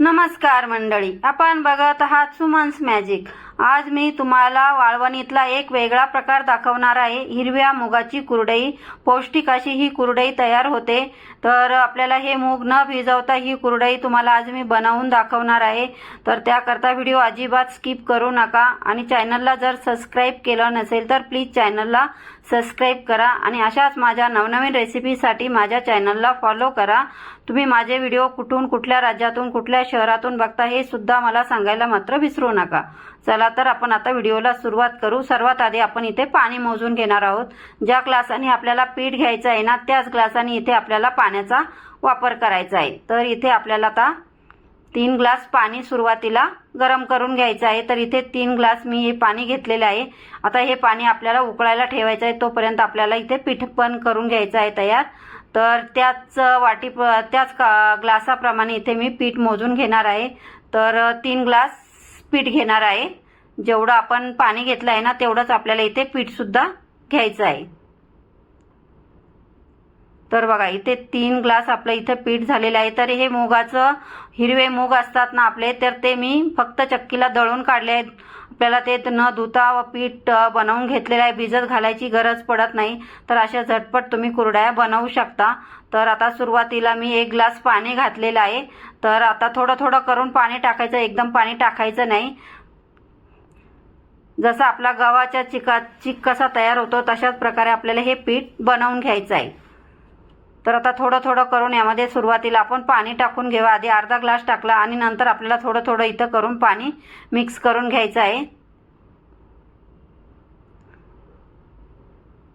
नमस्कार मंडळी आपण बघत आहात सुमन्स मॅजिक आज मी तुम्हाला वाळवणीतला एक वेगळा प्रकार दाखवणार आहे. हिरव्या मुगाची कुरडई. पौष्टिक अशी ही कुरडई तयार होते. तर आपल्याला हे मूग न भिजवता ही कुरडई तुम्हाला आज मी बनवून दाखवणार आहे. तर त्याकरता व्हिडिओ अजिबात स्किप करू नका. आणि चॅनलला जर सबस्क्राईब केलं नसेल तर प्लीज चॅनलला सबस्क्राईब करा आणि अशाच माझ्या नवनवीन रेसिपीसाठी माझ्या चॅनलला फॉलो करा. तुम्ही माझे व्हिडिओ कुठून कुठल्या राज्यातून कुठल्या शहरातून बघता हे सुद्धा मला सांगायला मात्र विसरू नका. चला तर आपण आता व्हिडिओला सुरुवात करू. सर्वात आधी आपण इथे पाणी मोजून घेणार आहोत. ज्या ग्लासाने आपल्याला पीठ घ्यायचं आहे ना त्याच ग्लासाने इथे आपल्याला पाण्याचा वापर करायचा आहे. तर इथे आपल्याला आता तीन ग्लास पाणी सुरुवातीला गरम करून घ्यायचं आहे. तर इथे तीन ग्लास मी हे पाणी घेतलेलं आहे. आता हे पाणी आपल्याला उकळायला ठेवायचं आहे. तोपर्यंत आपल्याला इथे पीठ पण करून घ्यायचं आहे तयार. तर त्याच वाटी त्याच का ग्लासाप्रमाणे इथे मी पीठ मोजून घेणार आहे. तर तीन ग्लास पीठ घेणार आहे. जेवढं आपण पाणी घेतलं आहे ना तेवढंच आपल्याला इथे पीठसुद्धा घ्यायचं आहे. तर बघा इथे तीन ग्लास आपलं इथे पीठ झालेलं आहे. तर हे मुगाचं हिरवे मूग असतात ना आपले तर ते मी फक्त चक्कीला दळून काढले आहेत. आपल्याला ते न धुता व पीठ बनवून घेतलेलं आहे. भिजत घालायची गरज पडत नाही. तर अशा झटपट तुम्ही कुरड्या बनवू शकता. तर आता सुरुवातीला मी एक ग्लास पाणी घातलेलं आहे. तर आता थोडं थोडं करून पाणी टाकायचं. एकदम पाणी टाकायचं नाही. जसं आपला गव्हाच्या चिका चिक कसा तयार होतो तशाच प्रकारे आपल्याला हे पीठ बनवून घ्यायचं आहे. तर आता थोडं थोडं करून यामध्ये सुरुवातीला आपण पाणी टाकून घेऊ. आधी अर्धा ग्लास टाकला आणि नंतर आपल्याला थोडं थोडं इथं करून पाणी मिक्स करून घ्यायचं आहे.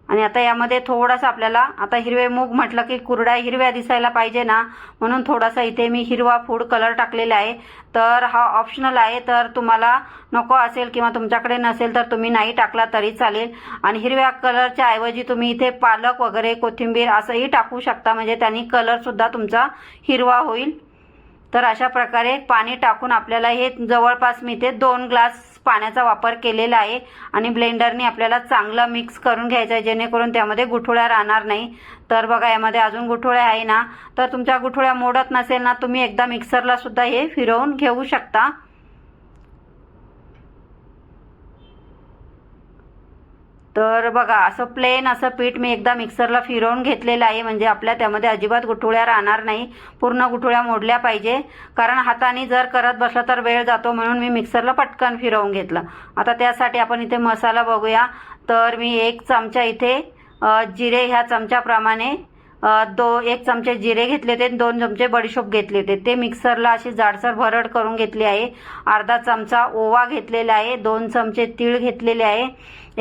आणि आता यामध्ये थोडासा आपल्याला आता हिरवे मूग म्हटलं की कुरड्या हिरव्या दिसायला पाहिजे ना म्हणून थोडासा इथे मी हिरवा फूड कलर टाकलेला आहे. तर हा ऑप्शनल आहे तर तुम्हाला नको असेल किंवा तुमच्याकडे नसेल तर तुम्ही नाही टाकला तरी चालेल. आणि हिरव्या कलरच्या ऐवजी तुम्ही इथे पालक वगैरे कोथिंबीर असंही टाकू शकता म्हणजे त्यांनी कलरसुद्धा तुमचा हिरवा होईल. तर अशा प्रकारे पाणी टाकून आपल्याला हे जवळपास मी ते दोन ग्लास पाण्याचा वापर केलेला आहे. आणि ब्लेंडरने आपल्याला चांगलं मिक्स करून घ्यायचं आहे जेणेकरून त्यामध्ये गुठोळ्या राहणार नाही. तर बघा यामध्ये अजून गुठोळ्या आहे ना. तर तुमच्या गुठोळ्या मोडत नसेल ना तुम्ही एकदा मिक्सरला सुद्धा हे फिरवून घेऊ शकता. तर बघा असं प्लेन असं पीठ मी एकदा मिक्सरला फिरवून घेतलेलं आहे. म्हणजे आपल्या त्यामध्ये अजिबात गुठुळ्या राहणार नाही. पूर्ण गुठुळ्या मोडल्या पाहिजे. कारण हाताने जर करत बसलं तर वेळ जातो म्हणून मी मिक्सरला पटकन फिरवून घेतलं. आता त्यासाठी आपण इथे मसाला बघूया. तर मी एक चमचा इथे जिरे ह्या चमच्याप्रमाणे दो एक चमचे जिरे घेतले होते आणि दोन चमचे बडीशोप घेतले होते. ते मिक्सरला अशी जाडसर भरड करून घेतली आहे. अर्धा चमचा ओवा घेतलेला आहे. दोन चमचे तीळ घेतलेले आहे.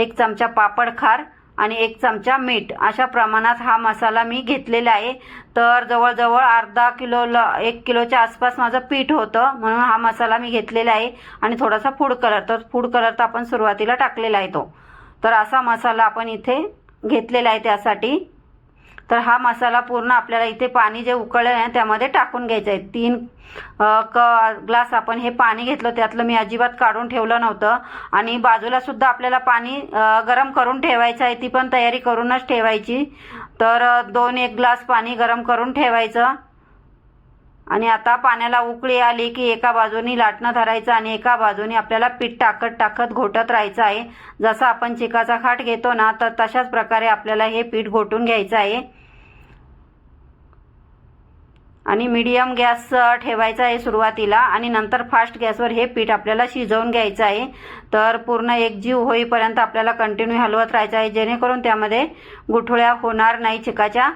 एक चमचा पापड खार आणि एक चमचा मीठ. अशा प्रमाणात हा मसाला मी घेतलेला आहे. तर जवळजवळ अर्धा किलोला एक किलोच्या आसपास माझं पीठ होतं. म्हणून हा मसाला मी घेतलेला आहे. आणि थोडासा फूड कलर. तर फूड कलर तर आपण सुरुवातीला टाकलेला आहे तो. तर असा मसाला आपण इथे घेतलेला आहे त्यासाठी. तर हा मसाला पूर्ण आपल्याला इथे पाणी जे उकळलं आहे ना त्यामध्ये टाकून घ्यायचं आहे. तीन क ग्लास आपण हे पाणी घेतलं त्यातलं मी अजिबात काढून ठेवलं नव्हतं. आणि बाजूला सुद्धा आपल्याला पाणी गरम करून ठेवायचं आहे ती पण तयारी करूनच ठेवायची. तर दोन एक ग्लास पाणी गरम करून ठेवायचं. आणि आता पाण्याला उकळी आली की एका बाजूनी लाटणं धरायचं आणि एका बाजूनी आपल्याला पीठ टाकत टाकत घोटत राहायचं आहे. जसं आपण चिकाचा खाट घेतो ना तर तशाच प्रकारे आपल्याला हे पीठ घोटून घ्यायचं आहे. आणि मीडियम गॅस ठेवायचा आहे सुरुवातीला आणि नंतर फास्ट गॅसवर हे पीठ आपल्याला शिजवून घ्यायचं आहे. तर पूर्ण एकजीव होईपर्यंत आपल्याला कंटिन्यू हलवत राहायचं आहे जेणेकरून त्यामध्ये गुठळ्या होणार नाही चिकाच्या.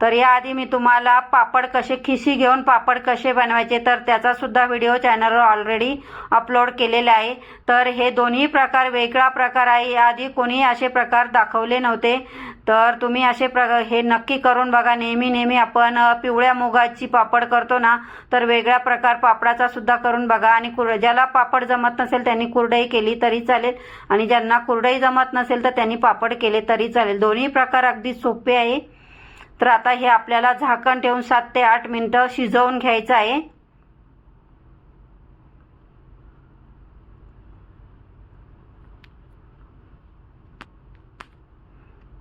तर याआधी मी तुम्हाला पापड कसे खिशी घेऊन पापड कसे बनवायचे तर त्याचा सुद्धा व्हिडिओ चॅनलवर ऑलरेडी अपलोड केलेला आहे. तर हे दोन्ही प्रकार वेगळा प्रकार आहे. याआधी कोणी असे प्रकार दाखवले नव्हते. तर तुम्ही असे प्र हे नक्की करून बघा. नेहमी नेहमी आपण पिवळ्या मुगाची पापड करतो ना तर वेगळा प्रकार पापडाचा सुद्धा करून बघा. आणि कुर ज्याला पापड जमत नसेल त्यांनी कुरडई केली तरी चालेल. आणि ज्यांना कुरडई जमत नसेल तर त्यांनी पापड केले तरी चालेल. दोन्ही प्रकार अगदी सोपे आहे. तर आता हे आपल्याला झाकण ठेवून सात ते आठ मिनटं शिजवून घ्यायचं आहे.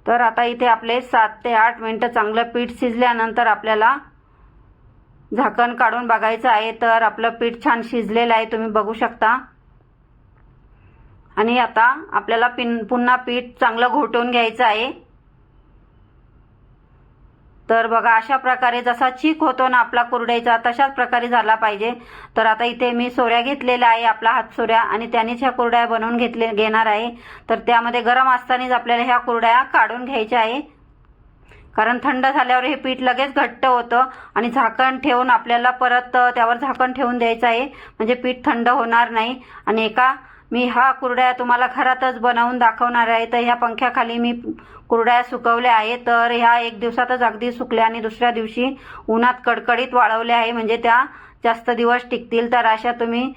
तर आता इथे आपले सात ते आठ मिनटं चांगलं पीठ शिजल्यानंतर आपल्याला झाकण काढून बघायचं आहे. तर आपलं पीठ छान शिजलेलं आहे. तुम्ही बघू शकता. आणि आता आपल्याला पिन पुन्हा पीठ चांगलं घोटून घ्यायचं आहे. तर बघा अशा प्रकारे जसा चीक होतो ना आपला कुरडईचा तशाच प्रकारे झाला पाहिजे. तर आता इथे मी सोऱ्या घेतलेल्या आहे आपला हात सोऱ्या आणि त्यानेच ह्या कुरड्या बनवून घेतले घेणार आहे. तर त्यामध्ये गरम असतानाच आपल्याला ह्या कुरड्या काढून घ्यायच्या आहे. कारण थंड झाल्यावर हे पीठ लगेच घट्ट होतं आणि झाकण ठेवून आपल्याला परत त्यावर झाकण ठेवून द्यायचं आहे. म्हणजे पीठ थंड होणार नाही. आणि एका मी हा कुरड्या तुम्हाला घरातच बनवून दाखवणार आहे. तर ह्या पंख्याखाली मी कुरड्या सुकवल्या आहे तर ह्या एक दिवसातच अगदी सुकल्या आणि दुसऱ्या दिवशी उन्हात कडकडीत वाळवल्या आहे. म्हणजे त्या जास्त दिवस टिकतील तर अशा तुम्ही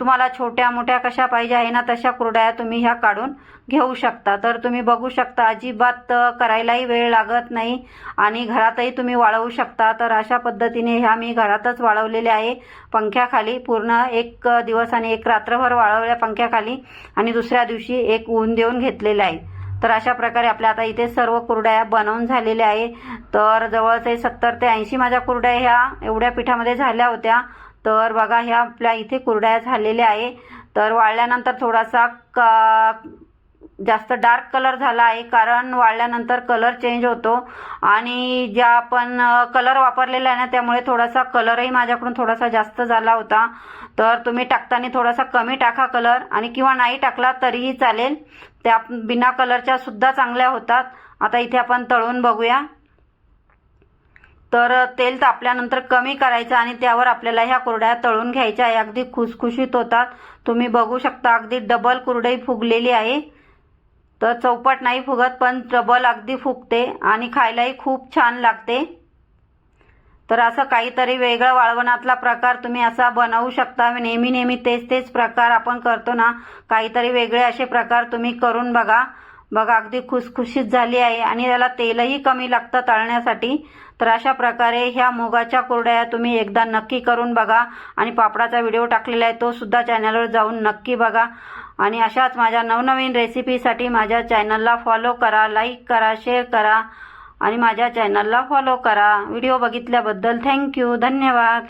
तुम्हाला छोट्या मोठ्या कशा पाहिजे आहे ना तशा कुरड्या तुम्ही ह्या काढून घेऊ शकता. तर तुम्ही बघू शकता अजिबात करायलाही वेळ लागत नाही आणि घरातही तुम्ही वाळवू शकता. तर अशा पद्धतीने ह्या मी घरातच वाळवलेल्या आहे पंख्याखाली. पूर्ण एक दिवस आणि एक रात्रभर वाळवल्या पंख्याखाली आणि दुसऱ्या दिवशी एक ऊन देऊन घेतलेलं आहे. तर अशा प्रकारे आपल्या आता इथे सर्व कुरड्या बनवून झालेल्या आहे तर जवळच सत्तर ते ऐंशी माझ्या कुरड्या ह्या एवढ्या पिठामध्ये झाल्या होत्या. तर बघा ह्या आपल्या इथे कुरड्या झालेल्या आहे तर वाळल्यानंतर थोडासा क जास्त डार्क कलर झाला आहे कारण वाळल्यानंतर कलर चेंज होतो. आणि ज्या आपण कलर वापरलेला आहे ना त्यामुळे थोडासा कलरही माझ्याकडून थोडासा जास्त झाला होता. तर तुम्ही टाकताना थोडासा कमी टाका कलर आणि किंवा नाही टाकला तरीही चालेल. त्या बिना कलरच्या सुद्धा चांगल्या होतात. आता इथे आपण तळून बघूया. तर तेल तापल्यानंतर कमी करायचं आणि त्यावर आपल्याला ह्या कुरड्या तळून घ्यायच्या. आहे अगदी खुसखुशीत होतात. तुम्ही बघू शकता अगदी डबल कुरडई फुगलेली आहे. तर चौपट नाही फुगत पण डबल अगदी फुगते आणि खायलाही खूप छान लागते. तर असं काहीतरी वेगळं वाळवणातला प्रकार तुम्ही असा बनवू शकता. नेहमी नेहमी तेच तेच प्रकार आपण करतो ना. काहीतरी वेगळे असे प्रकार तुम्ही करून बघा. बघा अगदी खुसखुशीत झाली आहे आणि त्याला तेलही कमी लागतं तळण्यासाठी. तर अशा प्रकारे ह्या मुगाच्या कुरड्या तुम्ही एकदा नक्की करून बघा. आणि पापडाचा व्हिडिओ टाकलेला आहे तो सुद्धा चॅनलवर जाऊन नक्की बघा. आणि अशाच माझ्या नवनवीन रेसिपीसाठी माझ्या चॅनलला फॉलो करा लाईक करा शेअर करा. आणि माझ्या चॅनलला फॉलो करा. व्हिडिओ बघितल्याबद्दल थँक्यू धन्यवाद.